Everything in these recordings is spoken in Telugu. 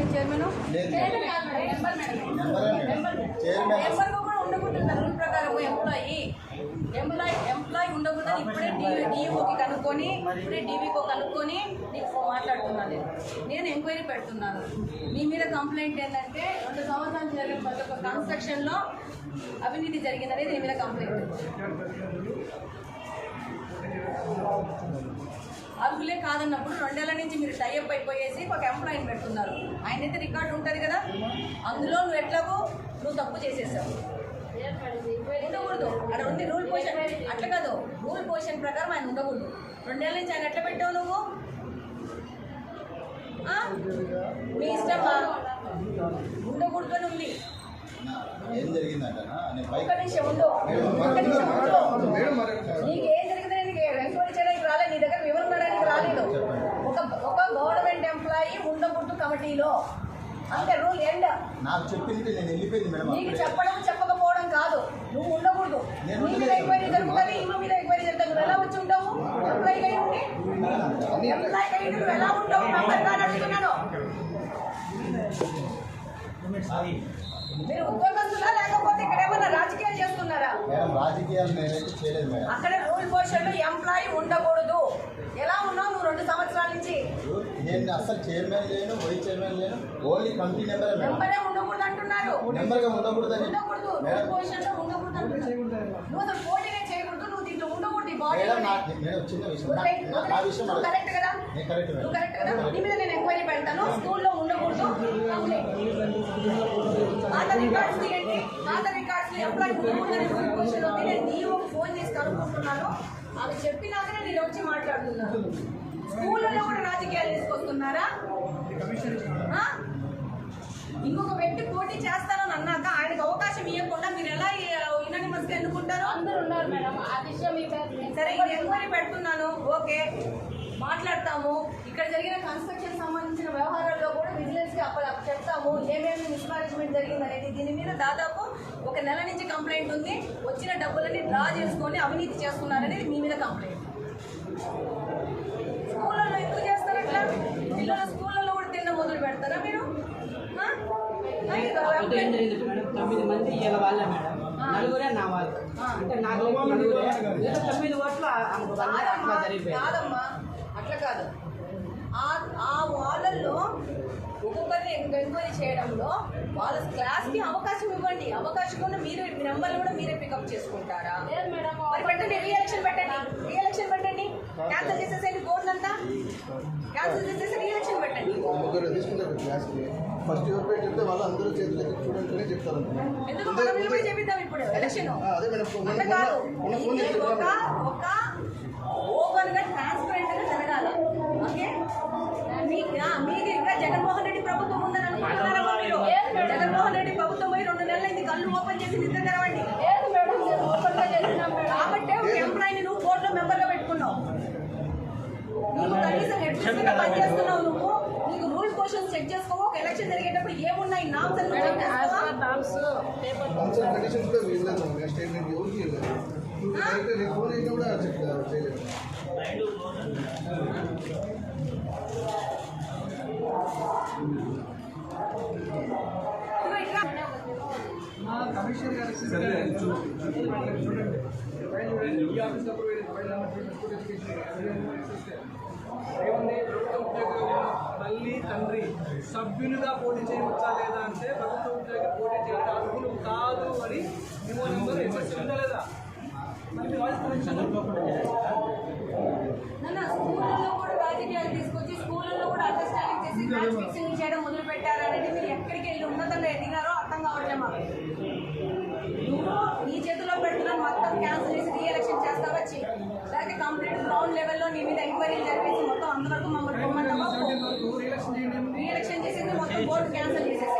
నేను చైర్మన్. మెంబర్ కూడా ఉండకూడదు రూల్ ప్రకారం ఎంప్లాయీ. ఎంప్లాయీ ఎంప్లాయీ ఉండకూడదు ఇప్పుడే డిఓకి కనుక్కొని ఇప్పుడే డీవీకో కనుక్కొని నీకు మాట్లాడుతున్నాను నేను. నేను ఎంక్వైరీ పెడుతున్నాను. మీ మీద కంప్లైంట్ ఏంటంటే రెండు సంవత్సరాలు జరిగిన ప్రతి ఒక్క కన్స్ట్రక్షన్లో అవినీతి జరిగిందనేది నీ మీద కంప్లైంట్. అర్హులే కాదన్నప్పుడు రెండేళ్ళ నుంచి మీరు టైఅప్ అయిపోయేసి ఒక ఎంప్లాయీని పెడుతున్నారు ఆయన అయితే రికార్డు ఉంటుంది కదా? అందులో నువ్వు ఎట్లాగో నువ్వు తప్పు చేసేసావు. ఉండకూడదు. అక్కడ ఉంది రూల్ పొజిషన్ అట్లా కాదు. రూల్ పొజిషన్ ప్రకారం ఆయన ఉండకూడదు. రెండేళ్ళ నుంచి ఆయన ఎట్లా పెట్టావు నువ్వు? మీ ఇష్టమా? ఉండకూడదు అని ఉంది. ఏం జరిగిందంటనా నేను ఒక్క బైక్ నిమిషం ఉండు. ఒక్క నిమిషం ఉండు. నీకు ఏం జరిగిందని నీకు ఎంక్వైరీ చేయడానికి రాలేదు నీ దగ్గర వివరణ రాలేదు ఒక ఒక గవర్నమెంట్ ఎంప్లాయీ ఉండకూడదు కమిటీలో. అంతే రూల్ ఎండ్. నాకు చెప్పింది నేను వెళ్ళిపోయింది మేడం నీకు. చెప్పడం చెప్పకపోవడం కాదు. నువ్వు ఉండకూడదు. నేను నీ మీద. ఎంక్వైరీ జరుగుతుంది ఇల్లు మీద ఎంక్వైరీ జరుగుతుంది. నువ్వు ఎలా వచ్చి ఉంటావు? ఎంప్లాయీ అయి ఉండి. ఎంప్లాయీ అయి నువ్వు ఎలా ఉంటావు? మెంబర్ కాని అడుగుతున్నాను మీరు ఉద్యోగస్తులా లేకపోతే ఇక్కడ ఏమన్నా రాజకీయాలు చేస్తున్నారా? మేడం రాజకీయాలు నేనైతే చేయలేదు మేడం. అక్కడ రూల్ పొజిషన్లో ఎంప్లాయీ ఉండకూడదు. ఎలా ఉన్నావు నువ్వు రెండు సంవత్సరాల నుంచి? నేను అసలు చైర్మన్ లేను వైస్ చైర్మన్ లేను ఓన్లీ కమిటీ మెంబరే ఉండకూడదు అంటున్నారు. ఉండకూడదని ఉండకూడదు రూల్ మేడం. పొజిషన్లో ఉండకూడదు అంటున్నారు. నువ్వు అసలు పోటీనే చేయకూడదు నువ్వు దీంట్లో ఉండకూడదు బాడీ మేడం చిన్న విషయం నా- కరెక్ట్ కదా? నేను కరెక్ట్ నువ్వు కరెక్ట్ కదా? నీ మీద నేను ఎంక్వైరీ పెడతాను. స్కూల్లో ఉండకూడదు. పాత రికార్డ్స్ తీయండి. పాత రికార్డ్స్ ఎంప్లాయీ పొజిషన్ నేను డిఓకి ఫోన్ చేసి కనుక్కుంటున్నాను. అవి చెప్పినాకనే నేను స్కూళ్ళలో కూడా రాజకీయాలు తీసుకొస్తున్నారా? ఇంకొక వ్యక్తి పోటీ చేస్తానని అన్నాక ఆయనకు అవకాశం ఇవ్వకుండా మీరు ఎలా యునానిమస్గా ఎన్నుకుంటారు? అందరూ ఉన్నారు మేడం. ఆ విషయం సరే ఇది ఎంక్వైరీ పెడుతున్నాను. ఓకే. మాట్లాడతాము. ఇక్కడ జరిగిన కన్స్ట్రక్షన్ సంబంధించిన వ్యవహారాల్లో కూడా విజిలెన్స్కి అప్ప చెప్తాము. ఏమేమి మిస్మానేజ్మెంట్ జరిగింది అనేది దీని మీద దాదాపు ఒక నెల నుంచి కంప్లైంట్ ఉంది. వచ్చిన డబ్బులని డ్రా చేసుకొని అవినీతి చేస్తున్నారనేది మీ మీద కంప్లైంట్ స్కూళ్ళలో ఎందుకు చేస్తారు అట్లా? పిల్లల స్కూళ్ళలో కూడా తిన్న మొదలు పెడతారా మీరు? మేడం తొమ్మిది మంది ఇవాళ వాళ్ళే మేడం. నలుగురే నా వాళ్ళు. అంటే నలుగురే. తొమ్మిది ఓట్లు అట్లా కాదమ్మా కాదు. ఆ ఆ వాళ్ళల్లో ఒక్కొక్కరిని ఎంక్వైరీ చేయడంలో వాళ్ళ క్లాస్కి అవకాశం ఇవ్వండి. అవకాశం కూడా మీరు మీ నెంబర్లు కూడా మీరే పికప్ చేసుకుంటారా? మరి పెట్టండి రీఎలక్షన్ పెట్టండి. రీఎలక్షన్ పెట్టండి. క్యాన్సిల్ చేసేసేయండి బోర్డు అంతా క్యాన్సిల్ చేసేసి రీఎలక్షన్ పెట్టండి ముగ్గురు తీసుకుంటారు క్లాస్కి. ఫస్ట్ ఎవరి చెప్తే వాళ్ళు అందరూ చేతులు ఎత్తి చూడండి చెప్తారు ఎందుకు? మనం ఇప్పుడు. ఎలక్షన్. అదే మేడం ఒక ఒక ఓపెన్గా ట్రాన్స్పరెంట్గా జరగాల ఓకే మీ- ఆ, మీది ఇంకా జగన్మోహన్ రెడ్డి ప్రభుత్వం ఉందని అనుకుంటున్నారా మీరు జగన్మోహన్ రెడ్డి ప్రభుత్వం పోయి రెండు నెలలు ఇది కళ్ళు ఓపెన్ చేసి నిద్ర తెరవండి కాబట్టి ఒక ఎంప్లాయీని నువ్వు బోర్డులో మెంబర్గా పెట్టుకున్నావు నువ్వు కనీసం అడ్మిషన్గా పనిచేస్తున్నావు నువ్వు నీకు రూల్ క్వశ్చన్స్ చెక్ చేసుకోవు ఒక ఎలక్షన్ జరిగేటప్పుడు ఏమున్నాయి నామ్స్ అని చెక్ తల్లి తండ్రి సభ్యులుగా పోటీ చేయవచ్చా లేదా అంటే ప్రభుత్వ ఉద్యోగి పోటీ చేయడం అర్హులు కాదు అని మేము నెంబర్ ఎఫెక్ట్ ఉందా? లేదా రాజకీయాలు తీసుకొచ్చి స్కూళ్ళలో కూడా అండర్స్టాండింగ్ చేసి మ్యాచ్ ఫిక్సింగ్ చేయడం మొదలు పెట్టారనేది మీరు ఎక్కడికి వెళ్ళి ఉన్నతంగా ఎదిగారో అర్థం కావట్లేదు మాకు నువ్వు నీ చేతిలో పెడుతున్నా మొత్తం క్యాన్సిల్ చేసి రీఎలక్షన్ చేస్తావా వచ్చి లేకపోతే కంప్లీట్ గ్రౌండ్ లెవెల్లో నీ మీద ఎంక్వైరీలు జరిపేసి మొత్తం అంతవరకు మమ్మల్ని పొమ్మంటావా వరకు రిఎలక్షన్ చేయండి రీఎలక్షన్ చేసేసి మొత్తం బోర్డు క్యాన్సిల్ చేసేసి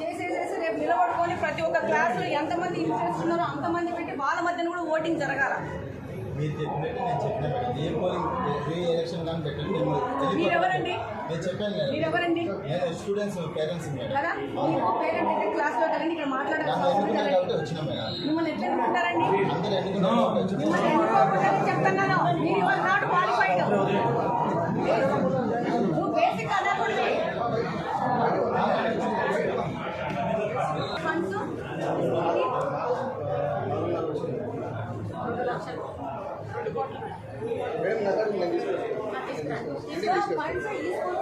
చేసేసేసి రేపు నిలబడుకొని ప్రతి ఒక్క క్లాసులో ఎంతమంది ఇన్ఫ్లుయెన్స్ ఉన్నారో అంతమంది పెట్టి వాళ్ళ మధ్యన కూడా ఓటింగ్ జరగాల. మీరు చెప్పినట్టు నేను చెప్పిన మేడం ఏ పోలింగ్ రీ ఎలక్షన్ కానీ పెట్టండి. మేము వెళ్ళిపోతాం. మీరెవరండి? నేను చెప్పాను కదా. మీరెవరండి? నేను స్టూడెంట్స్ పేరెంట్స్ మేడం కదా? మీరు పేరెంట్ అయితే క్లాస్లో కదండి ఇక్కడ మాట్లాడాల్సిన నన్ను అవసరం ఎన్నుకున్నారు కదండి. కాబట్టి వచ్చినాం మేడం మిమ్మల్ని ఎట్లా ఎన్నుకుంటారండి అందరూ ఎన్నుకున్నారు కాబట్టి వచ్చినాం? మిమ్మల్ని ఎన్నుకోకూడదని చెప్తున్నాను మీరు ఇవాళ నాట్ క్వాలిఫైడ్ నువ్వు బేసిక్ అనకూడదు లక్షలు మేడం నా దగ్గర నేను తీసుకొస్తాను ఇంకా ఫండ్స్ ఈ స్కూల్ చాలా ఎక్కువ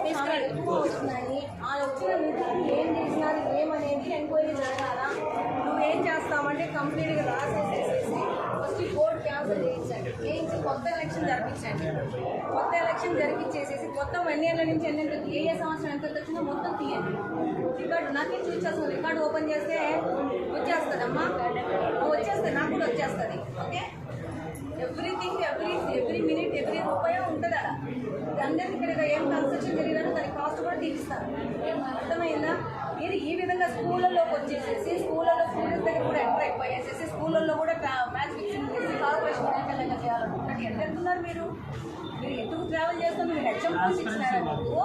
వస్తున్నాయి ఆ వచ్చిన నిధులు ఏం చేసినారు ఏమనేది ఎంక్వైరీ జరగాల నువ్వేం చేస్తామంటే కంప్లీట్గా రాసేసేసేసి ఫస్ట్ ఈ క్యాన్సిల్ చేయించండి చేయించి కొత్త ఎలక్షన్ జరిపించండి కొత్త ఎలక్షన్ జరిపించేసేసి కొత్త ఎన్ని ఏళ్ళ నుంచి ఎన్ని ఏ ఏ సంవత్సరం ఎంత ఎంత వచ్చిందో మొత్తం తీయండి రికార్డు నాకేం చూసేస్తుంది రికార్డు ఓపెన్ చేస్తే వచ్చేస్తుందమ్మా. వచ్చేస్తుంది నాకు కూడా వచ్చేస్తుంది. Okay? Everything every every minute every రూపాయి ఉంటుంది అక్కడ అందరికి ఇక్కడ ఏం కన్స్ట్రక్షన్ జరిగినా దాని కాస్ట్ కూడా తీపిస్తారు. అర్థమైందా? మీరు ఈ విధంగా స్కూళ్ళలోకి వచ్చేసేసి స్కూళ్ళలో స్టూడెంట్స్ దగ్గర కూడా ఎంటర్ అయిపోయేసేసి స్కూళ్ళల్లో కూడా మ్యాచ్ ఫిక్సింగ్ చేసి కార్పొరేషన్ ఎన్నికలంగా చేయాలనుకుంటే ఎంత వెళ్తున్నారు మీరు? మీరు ఎందుకు ట్రావెల్ చేస్తాం మీరు హెచ్ఎం ఇచ్చినారా మీకు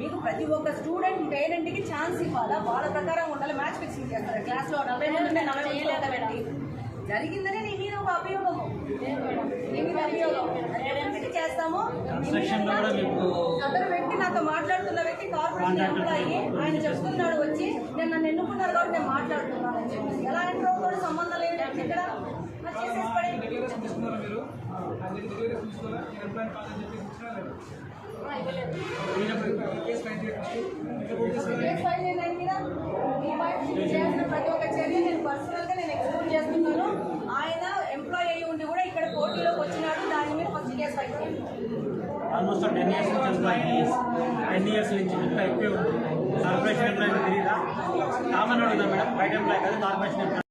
మీకు ప్రతి ఒక్క స్టూడెంట్ పేరెంట్కి ఛాన్స్ ఇవ్వాలా? వాళ్ళ ప్రకారం ఉండాలి? మ్యాచ్ ఫిక్సింగ్ చేస్తారు? క్లాస్లో నలభై మంది నలభై పెట్టి జరిగిందనే నీ మీద ఒక అభియోగము. చేస్తాము. అతను వ్యక్తి నాతో మాట్లాడుతున్న వ్యక్తి కార్పొరేషన్ ఎంప్లాయీ ఆయన చెప్తున్నాడు వచ్చి నేను నన్ను ఎన్నుకున్నారు కాబట్టి నేను మాట్లాడుతున్నాను అని చెప్పేసి ఎలా సంబంధం లేదు ఇక్కడ నేను చేసిన ప్రతి ఒక్క చర్య పర్సనల్గా ఎక్స్ప్లోర్ చేస్తున్నాను. ఆయన ఎంప్లాయ్ అయ్యి ఉండి కూడా ఇక్కడ పోటీలోకి వచ్చినాడు దాని మీద ఫస్ట్ కేసు ఫైల్ చేయండి ఆల్మోస్ట్ టెన్ ఇయర్స్ నుంచి ఎంప్లాయీ టెన్ ఇయర్స్ నుంచి ఇంకా ఎక్కువే ఉంది. కార్పొరేషన్ ఎంప్లాయీ తెలియదా కామన్ అడుగుదా మేడం? బయట ఎంప్లాయీ కదా కార్పొరేషన్ ఎంప్లాయీ